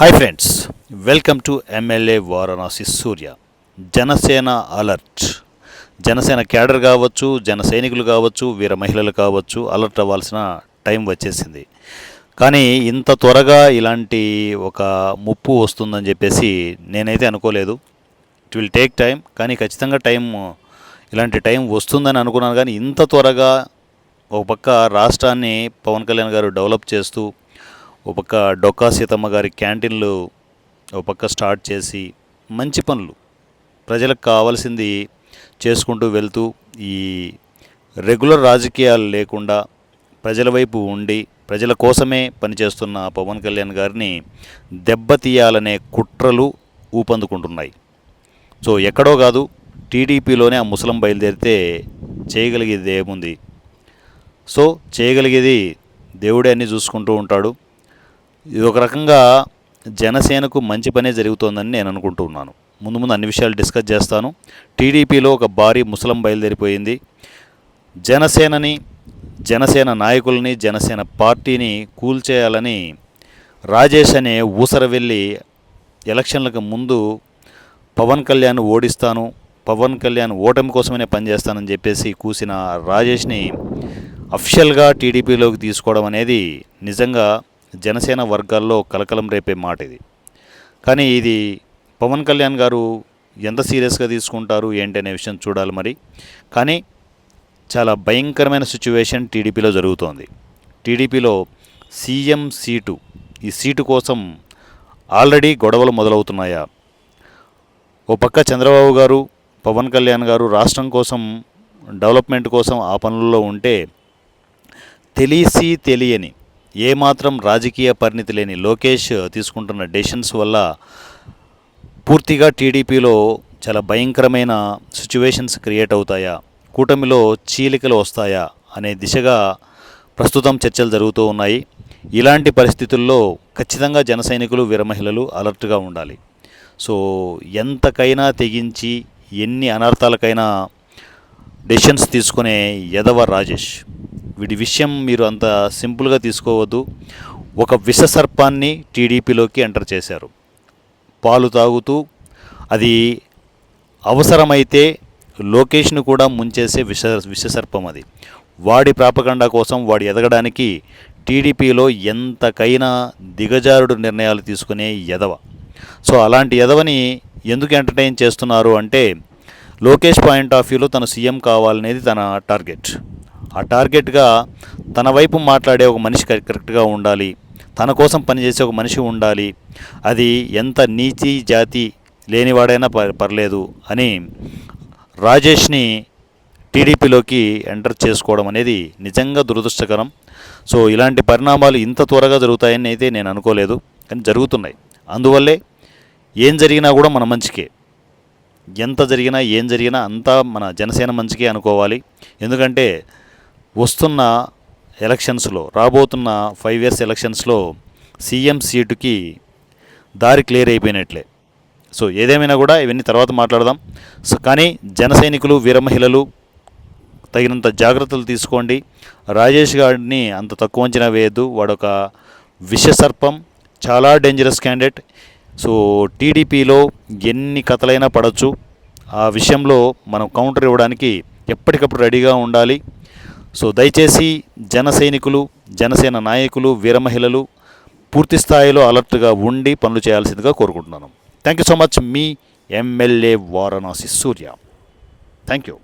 Hi friends welcome to MLA Varanasi Surya Janasena alert Janasena cadre కావచ్చు జన సైనికులు కావచ్చు వీర మహిళలు కావచ్చు అలర్ట్ అవ్వాల్సిన టైం వచ్చేసింది. కానీ ఇంత త్వరగా ఇలాంటి ఒక ముప్పు వస్తుందని చెప్పేసి నేనైతే అనుకోలేదు. ఇట్ విల్ టేక్ టైం కానీ ఖచ్చితంగా టైం ఇలాంటి టైం వస్తుందని అనుకున్నాను. కానీ ఇంత త్వరగా ఒక పక్క రాష్ట్రాన్ని పవన్ కళ్యాణ్ గారు డెవలప్ చేస్తూ ఒక పక్క డొక్కా సీతమ్మ గారి క్యాంటీన్లు ఒక పక్క స్టార్ట్ చేసి మంచి పనులు. ప్రజలకు కావాల్సింది చేసుకుంటూ వెళ్తూ ఈ రెగ్యులర్ రాజకీయాలు లేకుండా ప్రజల వైపు ఉండి ప్రజల కోసమే పనిచేస్తున్న పవన్ కళ్యాణ్ గారిని దెబ్బతీయాలనే కుట్రలు ఊపందుకుంటున్నాయి. సో ఎక్కడో కాదు టీడీపీలోనే ఆ ముసలం బయలుదేరితే చేయగలిగేది ఏముంది? సో చేయగలిగేది దేవుడే అన్ని చూసుకుంటూ ఉంటాడు. ఇది ఒక రకంగా జనసేనకు మంచి పనే జరుగుతోందని నేను అనుకుంటున్నాను ముందు ముందు అన్ని విషయాలు డిస్కస్ చేస్తాను. టీడీపీలో ఒక భారీ ముసలం బయలుదేరిపోయింది. జనసేనని జనసేన నాయకుల్ని జనసేన పార్టీని కూల్చేయాలని రాజేష్ అనే ఊసర వెళ్ళి ఎలక్షన్లకు ముందు పవన్ కళ్యాణ్ ఓడిస్తాను పవన్ కళ్యాణ్ ఓటమి కోసమనే పనిచేస్తానని చెప్పేసి కూసిన రాజేష్ని అఫిషియల్గా టీడీపీలోకి తీసుకోవడం అనేది నిజంగా జనసేన వర్గాల్లో కలకలం రేపే మాట ఇది. కానీ ఇది పవన్ కళ్యాణ్ గారు ఎంత సీరియస్గా తీసుకుంటారు ఏంటి అనే విషయం చూడాలి మరి. కానీ చాలా భయంకరమైన సిచ్యువేషన్ టీడీపీలో జరుగుతోంది. టీడీపీలో సీఎం సీటు ఈ సీటు కోసం ఆల్రెడీ గొడవలు మొదలవుతున్నాయా? ఓ పక్క చంద్రబాబు గారు పవన్ కళ్యాణ్ గారు రాష్ట్రం కోసం డెవలప్మెంట్ కోసం ఆ పనుల్లో ఉంటే తెలిసి తెలియని ఏమాత్రం రాజకీయ పరిణితి లేని లోకేష్ తీసుకుంటున్న డెసిషన్స్ వల్ల పూర్తిగా టీడీపీలో చాలా భయంకరమైన సిచ్యువేషన్స్ క్రియేట్ అవుతాయా? కూటమిలో చీలికలు వస్తాయా? అనే దిశగా ప్రస్తుతం చర్చలు జరుగుతూ ఉన్నాయి. ఇలాంటి పరిస్థితుల్లో ఖచ్చితంగా జన సైనికులు వీరమహిళలు అలర్ట్గా ఉండాలి. సో ఎంతకైనా తెగించి ఎన్ని అనర్థాలకైనా డెసిషన్స్ తీసుకునే యదవ రాజేష్. వీడి విషయం మీరు అంత సింపుల్గా తీసుకోవద్దు. ఒక విషసర్పాన్ని టీడీపీలోకి ఎంటర్ చేశారు. పాలు తాగుతూ అది అవసరమైతే లోకేష్ను కూడా ముంచేసే విష విషసర్పం అది. వాడి ప్రాపకండా కోసం వాడు ఎదగడానికి టీడీపీలో ఎంతకైనా దిగజారుడు నిర్ణయాలు తీసుకునే ఎదవ సో అలాంటి ఎదవని ఎందుకు ఎంటర్టైన్ చేస్తున్నారు అంటే లోకేష్ పాయింట్ ఆఫ్ వ్యూలో తను సీఎం కావాలనేది తన టార్గెట్. ఆ టార్గెట్గా తన వైపు మాట్లాడే ఒక మనిషి కరె- కరెక్ట్గా ఉండాలి. తన కోసం పనిచేసే ఒక మనిషి ఉండాలి. అది ఎంత నీతి జాతి లేనివాడైనా పర్లేదు అని రాజేష్ని టీడీపీలోకి ఎంటర్ చేసుకోవడం అనేది నిజంగా దురదృష్టకరం. సో ఇలాంటి పరిణామాలు ఇంత త్వరగా జరుగుతాయని అయితే నేను అనుకోలేదు. కానీ జరుగుతున్నాయి. అందువల్లే ఏం జరిగినా కూడా మన మంచికే. ఎంత జరిగినా ఏం జరిగినా అంతా మన జనసేన మంచికే అనుకోవాలి. ఎందుకంటే వస్తున్న ఎలక్షన్స్లో రాబోతున్న ఫైవ్ ఇయర్స్ ఎలక్షన్స్లో సీఎం సీటుకి దారి క్లియర్ అయిపోయినట్లే. సో ఏదేమైనా కూడా ఇవన్నీ తర్వాత మాట్లాడదాం. సో కానీ జన సైనికులు వీరమహిళలు తగినంత జాగ్రత్తలు తీసుకోండి. రాజేష్ గారిని అంత తక్కువ అంచనా వేయద్దు. వాడొక విషసర్పం చాలా డేంజరస్ క్యాండిడేట్ సో టీడీపీలో ఎన్ని కథలైనా పడవచ్చు ఆ విషయంలో మనం కౌంటర్ ఇవ్వడానికి ఎప్పటికప్పుడు రెడీగా ఉండాలి. సో దయచేసి జన సైనికులు జనసేన నాయకులు వీరమహిళలు పూర్తి స్థాయిలో అలర్ట్గా ఉండి పనులు చేయాల్సిందిగా కోరుకుంటున్నాను. Thank you so much me MLA Varanasi Surya. Thank you